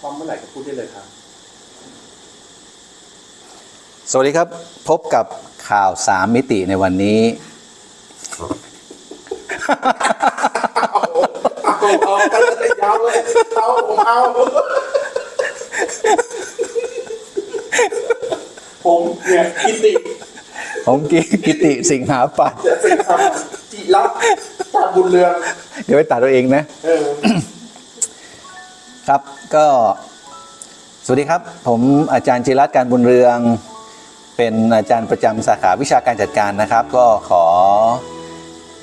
พร้อมเมื่อไหร่ก็พูดได้เลยครับ สวัสดีครับ พบกับข่าวสามมิติในวันนี้ เอาเอากันเลยยาวเลยเอาผมเอาผมเนี่ยกิติผมกิกิติสิงหาปัตย์จะสิทำจิรัตน์ตาบุญเรืองเดี๋ยวไปตัดตัวเองนะ เออ ครับก็สวัสดีครับ ผมอาจารย์จิรัตการบุญเรือง เป็นอาจารย์ประจำสาขาวิชาการจัดการนะครับ ก็ขอ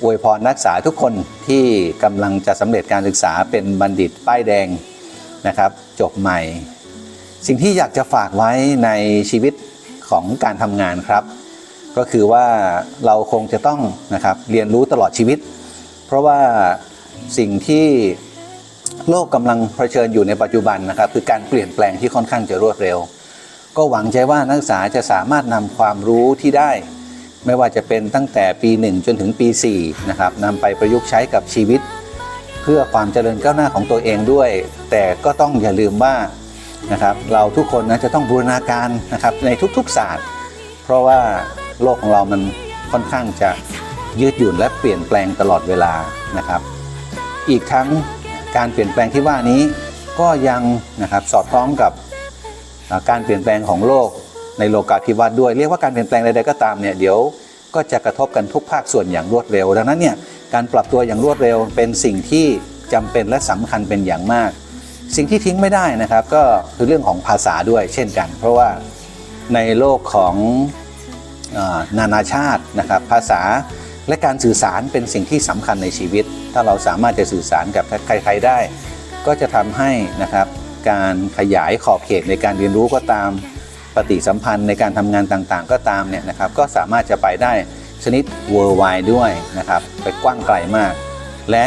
อวยพรนักศึกษาทุกคนที่กำลังจะสำเร็จการศึกษาเป็นบัณฑิตป้ายแดงนะครับ จบใหม่ สิ่งที่อยากจะฝากไว้ในชีวิตของการทำงานครับ ก็คือว่าเราคงจะต้องนะครับเรียนรู้ตลอดชีวิต เพราะว่าสิ่งที่ โลกกำลังเผชิญอยู่ในปัจจุบันนะครับคือการเปลี่ยนแปลงที่ค่อนข้างจะรวดเร็ว ก็หวังใจว่านักศึกษาจะสามารถนำความรู้ที่ได้ ไม่ว่าจะเป็นตั้งแต่ปี 1 จนถึงปี4นะครับนำไปประยุกต์ใช้กับชีวิต เพื่อความเจริญก้าวหน้าของตัวเองด้วย แต่ก็ต้องอย่าลืมว่านะครับเราทุกคนนะจะต้องบูรณาการนะครับในทุกๆศาสตร์ เพราะว่าโลกของเรามันค่อนข้างจะยืดหยุ่นและเปลี่ยนแปลงตลอดเวลานะครับ อีกทั้ง การเปลี่ยนแปลงที่ว่านี้ก็ยังนะครับสอดคล้องกับการเปลี่ยนแปลงของโลกในโลกาภิวัตน์ด้วย เรียกว่าการเปลี่ยนแปลงใดๆก็ตามเนี่ยเดี๋ยวก็จะกระทบกันทุกภาคส่วนอย่างรวดเร็ว ดังนั้นเนี่ยการปรับตัวอย่างรวดเร็วเป็นสิ่งที่จำเป็นและสำคัญเป็นอย่างมาก สิ่งที่ทิ้งไม่ได้นะครับก็คือเรื่องของภาษาด้วยเช่นกัน เพราะว่าในโลกของอานานาชาตินะครับภาษา และการสื่อสารเป็นสิ่งที่สำคัญในชีวิต ถ้าเราสามารถจะสื่อสารกับใครๆได้ ก็จะทำให้นะครับการขยายขอบเขตในการเรียนรู้ก็ตามปฏิสัมพันธ์ในการทำงานต่างๆ ก็ตามเนี่ยนะครับก็สามารถจะไปได้ชนิด worldwide ด้วยนะครับไปกว้างไกลมาก และ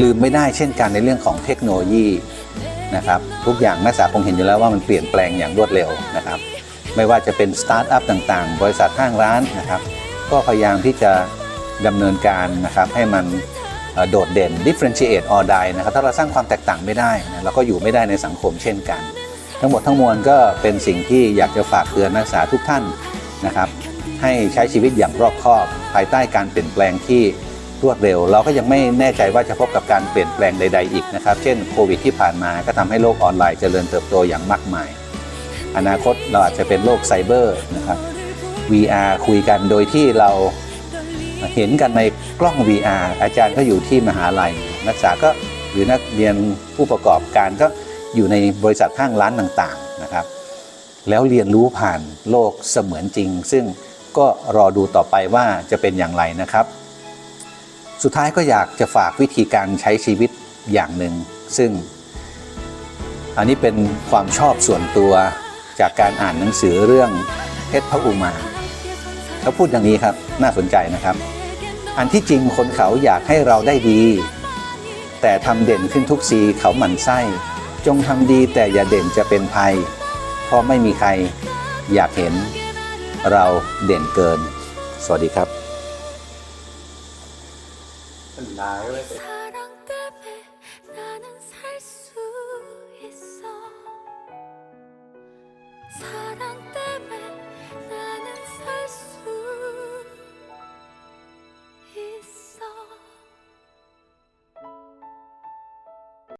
ลืมไม่ได้เช่นกันในเรื่องของเทคโนโลยีนะครับทุกอย่างนักศึกษาคงเห็นอยู่แล้วว่ามันเปลี่ยนแปลงอย่างรวดเร็วนะครับไม่ว่าจะเป็นสตาร์ทอัพต่างๆ บริษัทห้างร้านนะครับก็พยายามที่จะ ดำเนินการนะครับให้มันโดดเด่น differentiate or die นะครับถ้าเราสร้างความแตกต่างไม่ได้นะเราก็อยู่ไม่ได้ในสังคมเช่นกัน ทั้งหมดทั้งมวลก็เป็นสิ่งที่อยากจะฝากเตือนนักศึกษาทุกท่านนะครับ ให้ใช้ชีวิตอย่างรอบคอบ ภายใต้การเปลี่ยนแปลงที่รวดเร็ว เราก็ยังไม่แน่ใจว่าจะพบกับการเปลี่ยนแปลงใด ๆ อีกนะครับ เช่นโควิดที่ผ่านมาก็ทำให้โลกออนไลน์เจริญเติบโตอย่างมากมาย อนาคตเราอาจจะเป็นโลกไซเบอร์นะครับ VR คุยกันโดยที่เรา เห็นกันในกล้อง VR อาจารย์ก็อยู่ที่มหาลัย นักศึกษาก็หรือนักเรียนผู้ประกอบการก็อยู่ในบริษัทห้างร้านต่างๆนะครับ แล้วเรียนรู้ผ่านโลกเสมือนจริง ซึ่งก็รอดูต่อไปว่าจะเป็นอย่างไรนะครับ สุดท้ายก็อยากจะฝากวิธีการใช้ชีวิตอย่างหนึ่ง ซึ่ง อันนี้เป็นความชอบส่วนตัวจากการอ่านหนังสือเรื่องเพชรพระอุมา เขาพูดอย่างนี้ครับน่าสนใจนะครับ อันที่จริงคนเขาอยากให้เราได้ดี แต่ทำเด่นขึ้นทุกซีเขาหมั่นไส้ จงทำดีแต่อย่าเด่นจะเป็นภัย เพราะไม่มีใครอยากเห็น เราเด่นเกิน สวัสดีครับ